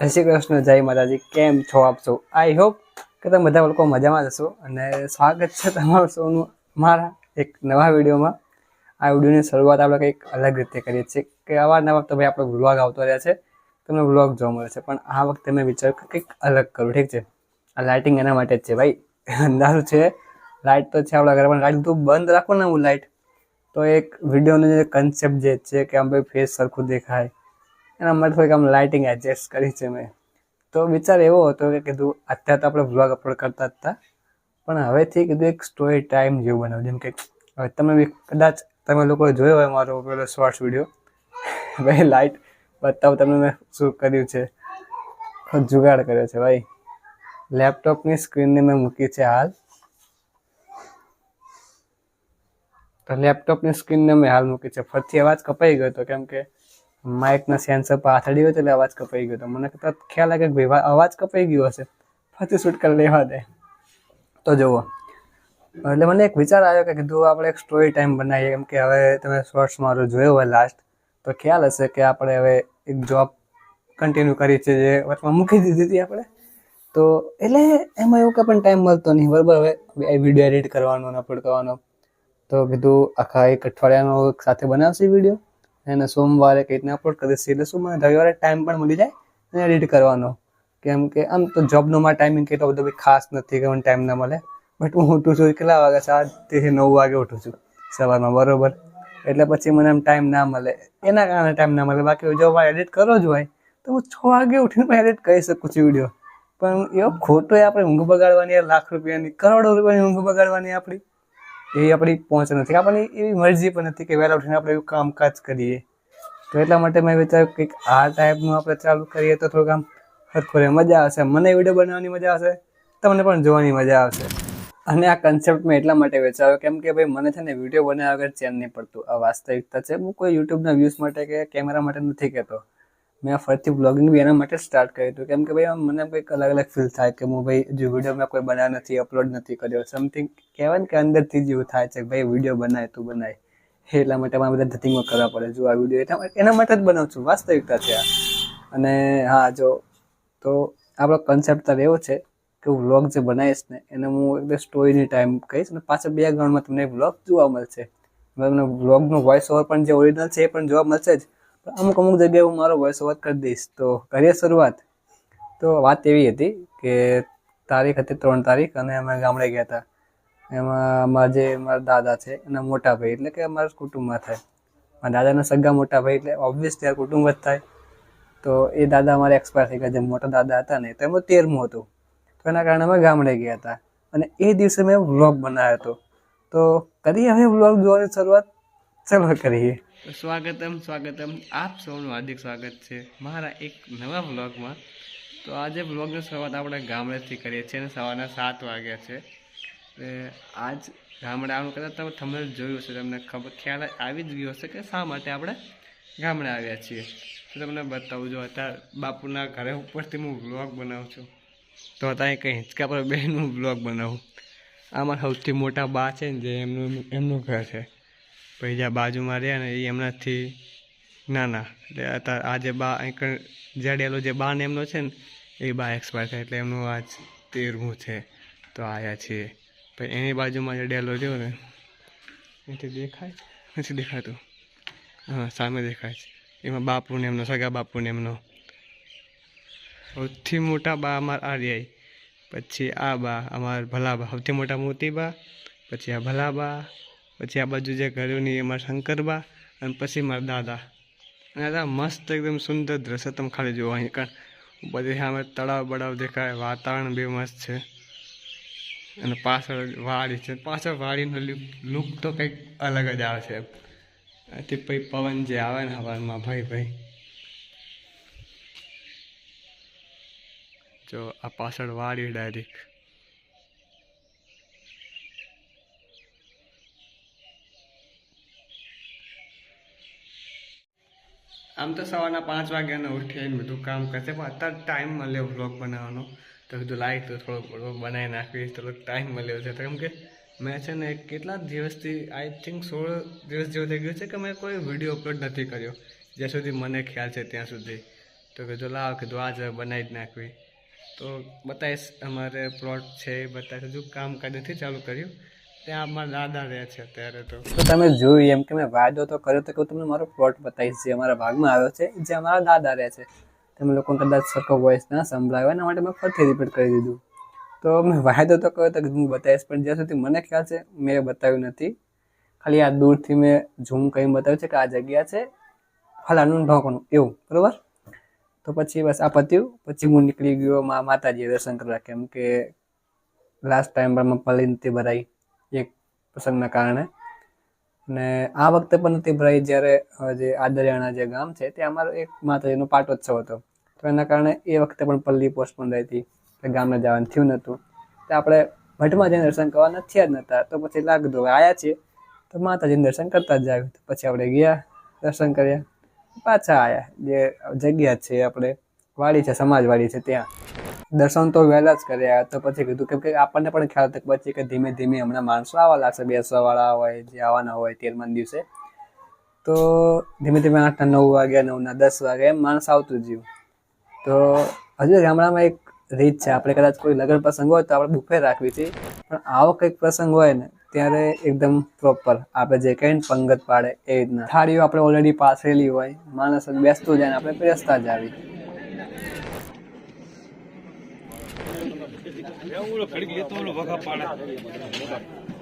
જય શ્રી કૃષ્ણ, જય માતાજી. કેમ છો આપ છો આઈ હોપ કે તમે બધા લોકો મજામાં જશો અને સ્વાગત છે તમારું સૌનું મારા એક નવા વિડીયોમાં. આ વિડીયોની શરૂઆત આપણે કંઈક અલગ રીતે કરીએ છીએ કે અવારનવાર તો ભાઈ આપણો વ્લોગ આવતો રહ્યા છે, તમને વ્લોગ જોવા મળે છે. પણ આ વખતે મેં વિચાર કંઈક અલગ કરું, ઠીક છે? આ લાઇટિંગ એના માટે જ છે ભાઈ. અંધારું છે લાઇટ તો છે આપણા ઘરે, પણ લાઇટ તું બંધ રાખો ને હું લાઇટ તો એક વિડીયોનો જે કન્સેપ્ટ જે છે કે આમ ભાઈ ફેસ સરખું દેખાય એના માટે થોડીક આમ લાઇટિંગ એડજસ્ટ કરી છે મેં. તો વિચાર એવો હતો કે કીધું અત્યારે તો આપણે વ્લોગ અપલોડ કરતા હતા. પણ હવેથી કીધું એક સ્ટોરી ટાઈમ જેવું બનાવ્યું. જેમ કે, હવે તમે બી કદાચ તમે લોકોએ જોયો હોય મારો પેલો શોર્ટ્સ વીડિયો ભાઈ લાઇટ બતાવું તમને મેં શું કર્યું છે. જુગાડ કર્યો છે ભાઈ. લેપટોપની સ્ક્રીનને મેં મૂકી છે હાલ. તો લેપટોપની સ્ક્રીનને મેં હાલ મૂકી છે. ફરીથી અવાજ કપાઈ ગયો હતો કેમ કે માઇકના સેન્સર અડી ગયો એટલે અવાજ કપાઈ ગયો તો મને તરત ખ્યાલ આવે કે ભાઈ અવાજ કપાઈ ગયો હશે. ફરીથી શૂટ કરી લેવા દે. તો જુઓ. એટલે મને એક વિચાર આવ્યો કે કીધું, આપણે એક સ્ટોરી ટાઈમ બનાવીએ. કેમ કે હવે તમે શોર્ટ્સ મારો જોયો હોય લાસ્ટ તો ખ્યાલ હશે કે આપણે હવે એક જોબ કન્ટિન્યુ કરી છે જે વચમાં મૂકી દીધી હતી આપણે. તો એટલે એમાં એવું કંઈ પણ ટાઈમ મળતો નહીં. બરાબર, હવે વીડિયો એડિટ કરવાનો અપલોડ કરવાનો તો કીધું, આખા એક અઠવાડિયાનો સાથે બનાવશે વીડિયો અને સોમવારે કઈ રીતના અપલોડ કરી દઈશ. એટલે શું મને રવિવારે ટાઈમ પણ મળી જાય અને એડિટ કરવાનો. કેમ કે આમ તો જોબનો મારો ટાઈમિંગ કેટલો બધો બી ખાસ નથી કે મને ટાઈમ ના મળે. બટ હું ઉઠું છું કેટલા વાગે? સાતથી નવ વાગે ઉઠું છું સવારમાં, બરોબર? એટલે પછી મને એમ ટાઈમ ના મળે. એના કારણે ટાઈમ ના મળે. બાકી જો મારે એડિટ કરવો જ હોય, તો હું છ વાગે ઉઠીને પણ એડિટ કરી શકું છું વીડિયો પણ એવો ખોટો આપણે ઊંઘ બગાડવાની, લાખ રૂપિયાની, કરોડો રૂપિયાની ઊંઘ બગાડવાની આપણી. એ આપણી પહોંચ નથી. આપણી એવી મરજી પણ નથી કે વહેલા ઉઠીને આપણે એવું કામકાજ કરીએ. તો એટલા માટે મેં વિચાર્યું કે આ ટાઈપનું આપણે ચાલુ કરીએ તો થોડુંક આમ સરખું મજા આવશે. મને વીડિયો બનાવવાની મજા આવશે. તમને પણ જોવાની મજા આવશે. અને આ કન્સેપ્ટ મેં એટલા માટે વિચાર્યો કેમ કે ભાઈ મને છે ને વીડિયો બનાવ્યા વગર ચેન નહીં પડતું. આ વાસ્તવિકતા છે. હું કોઈ યુટ્યુબના વ્યૂઝ માટે કે કેમેરા માટે નથી કહેતો. મેં ફરીથી બ્લોગિંગ બી એના માટે સ્ટાર્ટ કર્યું હતું. કેમ કે ભાઈ મને કંઈક અલગ અલગ ફીલ થાય કે હું ભાઈ જે વીડિયો મેં કોઈ બનાવ્યો નથી અપલોડ નથી કર્યો. સમથિંગ કહેવાય ને કે અંદરથી જ એવું થાય છે કે ભાઈ વીડિયો બનાય, તું બનાય. એટલા માટે મારે બધા ધતિંગો કરવા પડે જો આ વીડિયો એના માટે જ બનાવું છું. વાસ્તવિકતા છે આ. અને હા, જો, તો આપણો કન્સેપ્ટ તો એવો છે કે હું વ્લોગ જે બનાવીશ ને, એને હું એકદમ સ્ટોરીની ટાઈમ કહીશ અને પાછળ બે ગ્રાઉન્ડમાં તમને વ્લોગ જોવા મળશે. તમને વ્લોગનો વોઇસ ઓવર પણ જે ઓરિજિનલ છે એ પણ જોવા મળશે જ. અમુક અમુક જગ્યાએ હું મારો વોઇસ ઓવર કરી દઈશ. તો કરીએ શરૂઆત. તો વાત એવી હતી કે તારીખ હતી ત્રણ તારીખ અને અમે ગામડે ગયા હતા. એમાં અમારા જે મારા દાદા છે, એના મોટા ભાઈ, એટલે કે અમારા કુટુંબમાં થાય. મારા દાદાના સગા મોટા ભાઈ, એટલે ઓબ્વિયસ ત્યાં કુટુંબ જ થાય. તો એ દાદા અમારે એક્સપાયર થઈ ગયા. જે મોટા દાદા હતા ને, તો એમાં તેરમું હતું. તો એના કારણે અમે ગામડે ગયા હતા. અને એ દિવસે મેં વ્લોગ બનાવ્યો હતો. તો કરીએ હવે વ્લોગ જોવાની શરૂઆત? ચલો કરીએ. સ્વાગતમ સ્વાગતમ. આપ સૌનું હાર્દિક સ્વાગત છે મારા એક નવા વ્લોગમાં. તો આજે વ્લોગની શરૂઆત આપણે ગામડેથી કરીએ છીએ અને સવારના સાત વાગ્યા છે. એટલે આજ ગામડે આવવાનું કદાચ તમે તમને જોયું હશે, તમને ખબર, ખ્યાલ આવી જ ગયો હશે કે શા માટે આપણે ગામડે આવ્યા છીએ. તો તમને બતાવું, જો અત્યારે બાપુના ઘરે ઉપરથી હું વ્લોગ બનાવું છું, તો અત્યારે કંઈ હિંચકા પર બેનું વ્લોગ બનાવું. આમાં સૌથી મોટા બા છે ને જે એમનું એમનું ઘર છે. પછી જ્યાં બાજુમાં રહ્યા ને એ એમનાથી નાના. એટલે અત્યારે આ જે બા અહીં જડેલો જે બા ને એમનો છે ને, એ બા એક્સપાયર થાય એટલે એમનું આજ તેરમું છે. તો આવ્યા છીએ. પછી એની બાજુમાં જડેલો ડેલો રહ્યો ને, એથી દેખાય? નથી દેખાતું. હા, સામે દેખાય છે. એમાં બાપુને એમનો, સગા બાપુને એમનો. સૌથી મોટા બા અમારા આર્યાય પછી આ બા, અમારા ભલા બા. સૌથી મોટા મોતી બા, પછી આ ભલા બા. પછી આ બાજુ જે ઘરોની અમારા શંકરબા અને પછી મારા દાદા. અને દાદા મસ્ત એકદમ સુંદર દ્રશ્ય તમે ખાલી જોવા અહીં કારણ બધી સામે તળાવ બળાવ દેખાય, વાતાવરણ બી મસ્ત છે. અને પાછળ વાડી છે. પાછળ વાડીનો લુક તો કંઈક અલગ જ આવે છે. આથી પછી પવન જે આવે ને હવામાં ભાઈ ભાઈ. જો આ પાછળ વાડી ડાયરેક્ટ. આમ તો સવારના પાંચ વાગ્યાને ઉઠીને બધું કામ કરશે, પણ અત્યારે ટાઈમ મળ્યો વ્લોગ બનાવવાનો. તો કીધું લાઈક તો થોડો થોડો બનાવી નાખીશ, થોડો ટાઈમ મળ્યો છે. કેમ કે મેં છે ને કેટલા દિવસથી આઈ થિંક સોળ દિવસ જેવું થઈ ગયું છે કે મેં કોઈ વીડિયો અપલોડ નથી કર્યો, જ્યાં સુધી મને ખ્યાલ છે ત્યાં સુધી. તો કીધું, લાવ, કીધું, આજે બનાવી જ નાખવી. તો બતાવીશ, અમારે પ્લોટ છે એ બતાવીશ. હજુ કામકાજ નથી ચાલુ કર્યું. ત્યાં દાદા રહે છે અત્યારે તો. તો તમે જોયું એમ કે મેં વાયદો તો કર્યો તો કે હું તમને મારો પ્લોટ બતાવીશ જે અમારા ભાગમાં આવ્યો છે, જે અમારા દાદા રહે છે. તમે લોકો કદાચ સરખો વોઇસ ના સંભળાયો, એના માટે મેં ફરીથી રિપીટ કરી દીધું. તો મેં વાયદો તો કર્યો તો હું બતાવીશ, પણ જ્યાં સુધી મને ખ્યાલ છે, મેં બતાવ્યું નથી. ખાલી આ દૂરથી મેં ઝૂમ કરીને બતાવ્યું છે કે આ જગ્યા છે ફલાનું ઢોકણું, એવું, બરોબર? તો પછી બસ આ પત્યું, પછી હું નીકળી ગયો માતાજી દર્શન કરવા, કેમ કે લાસ્ટ ટાઈમ પણ મેં પલી નથી ભરાઈ. એક પ્રસંગના કારણે. અને આ વખતે પણ નથી ભરાઈ જ્યારે જે આદરિયાણા જે ગામ છે, ત્યાં અમારો એક માતાજીનો પાટોત્સવ હતો. તો એના કારણે એ વખતે પણ પલ્લી પોસ્ટપોન રહી હતી, કે ગામને જવાનું થયું નહોતું. તો આપણે ભટમાં જઈને દર્શન કરવા નથી જ નહોતા. તો પછી લાગતું આવ્યા છીએ. તો માતાજીને દર્શન કરતા જ આવ્યું. પછી આપણે ગયા, દર્શન કર્યા. પાછા આવ્યા જે જગ્યા છે આપણે, વાડી છે, સમાજવાડી છે ત્યાં. દર્શન તો વહેલા જ કર્યા. તો પછી કીધું કેમ કે આપણને પણ ખ્યાલ હતો પછી કે ધીમે ધીમે હમણાં માણસો આવવા લાગશે. બેસવાવાળા હોય, જે આવવાના હોય તેરમા દિવસે. તો ધીમે ધીમે આઠના નવ વાગ્યા, નવના દસ વાગ્યા એમ માણસ આવતું જ તો હજુ ગામડામાં એક રીત છે. આપણે કદાચ કોઈ લગ્ન પ્રસંગ હોય તો આપણે બુફે રાખવી છે પણ આવો કંઈક પ્રસંગ હોય ને, ત્યારે એકદમ પ્રોપર આપણે જે કહીને પંગત પાડે એ રીતના. થાળીઓ આપણે ઓલરેડી પાથરેલી હોય. માણસ બેસતું જાય ને, આપણે બેસતા જ આવી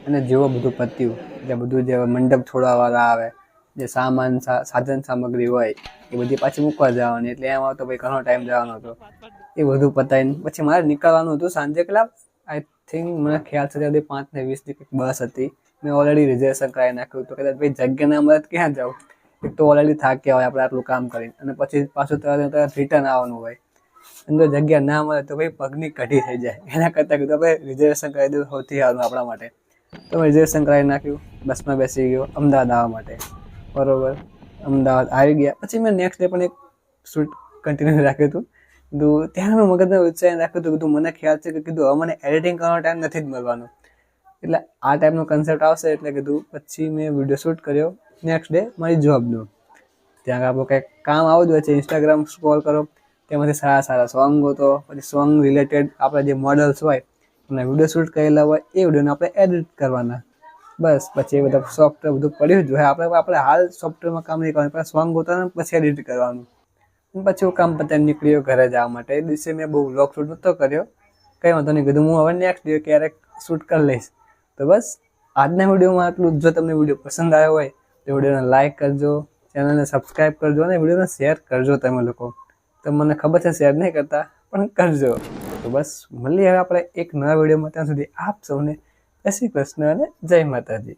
અને જેવો બધું પત્યું જે બધું જે મંડપ છોડવાવાળા આવે, જે સામાન સાધન સામગ્રી હોય, એ બધી પાછી મૂકવા જવાની. એટલે એમાં તો ભાઈ ઘણો ટાઈમ જવાનો હતો. એ બધું પતાવીને પછી મારે નીકળવાનું હતું સાંજે કલાક આઈ થિંક મને ખ્યાલ છે ત્યાં પાંચ ને વીસની કંઈક બસ હતી. મેં ઓલરેડી રિઝર્વેશન કરાવી નાખ્યું તો કદાચ ભાઈ જગ્યા ના મળે ક્યાં જાઉં? એક તો ઓલરેડી થાક્યા હોય આપણે આટલું કામ કરીને. અને પછી પાછું તરત રિટર્ન આવવાનું હોય. જો જગ્યા ના મળે તો ભાઈ પગની કઢી થઈ જાય. એના કરતાં કીધું, ભાઈ રિઝર્વેશન કરાવી દઉં સૌથી સારું આપણા માટે. તો મેં રિઝર્વેશન કરાવી નાખ્યું. બસમાં બેસી ગયો, અમદાવાદ આવવા માટે. બરોબર. અમદાવાદ આવી ગયા. પછી મેં નેક્સ્ટ ડે પણ એક શૂટ કન્ટિન્યુ રાખ્યું હતું. કીધું, ત્યાં મેં મગજને ઉત્સાહ રાખ્યું હતું. કીધું, મને ખ્યાલ છે કે, કીધું, હવે મને એડિટિંગ કરવાનો ટાઈમ નથી જ મળવાનો. એટલે આ ટાઈપનો કન્સેપ્ટ આવશે એટલે કીધું, પછી મેં વીડિયો શૂટ કર્યો. નેક્સ્ટ ડે મારી જોબનો ત્યાં આપણું કંઈક કામ આવું જ હોય છે. ઇન્સ્ટાગ્રામ સ્ક્રોલ કરો. તેમાંથી સારા સારા સોંગ ગોતો, પછી સોંગ રિલેટેડ આપણા જે મોડલ્સ હોય, એમના વીડિયો શૂટ કરેલા હોય, એ વિડીયોને આપણે એડિટ કરવાના. બસ, પછી એ બધા સોફ્ટવેર બધું પડ્યું જ હોય. આપણે આપણે હાલ સોફ્ટવેરમાં કામ નહીં કરવાનું. પહેલાં સોંગ ગોતવાનું પછી એડિટ કરવાનું. પછી હું કામ પતાવીને નીકળ્યો ઘરે જવા માટે. એ દિવસે મેં બહુ વ્લોગ શૂટ નહોતો કર્યો. કંઈ વાંધો નહીં. કીધું હું હવે નેક્સ્ટ ડે ક્યારેક શૂટ કરી લઈશ. તો બસ, આજના વિડીયોમાં આટલું જો. તમને વીડિયો પસંદ આવ્યો હોય, તો વિડીયોને લાઇક કરજો. ચેનલને સબસ્ક્રાઈબ કરજો અને વિડીયોને શેર કરજો તમે લોકો. તો મને ખબર છે શેર નહીં કરતા, પણ કરજો. તો બસ, મળીએ હવે આપણે એક નવા વિડીયોમાં. ત્યાં સુધી આપ સૌને શ્રી કૃષ્ણ અને જય માતાજી.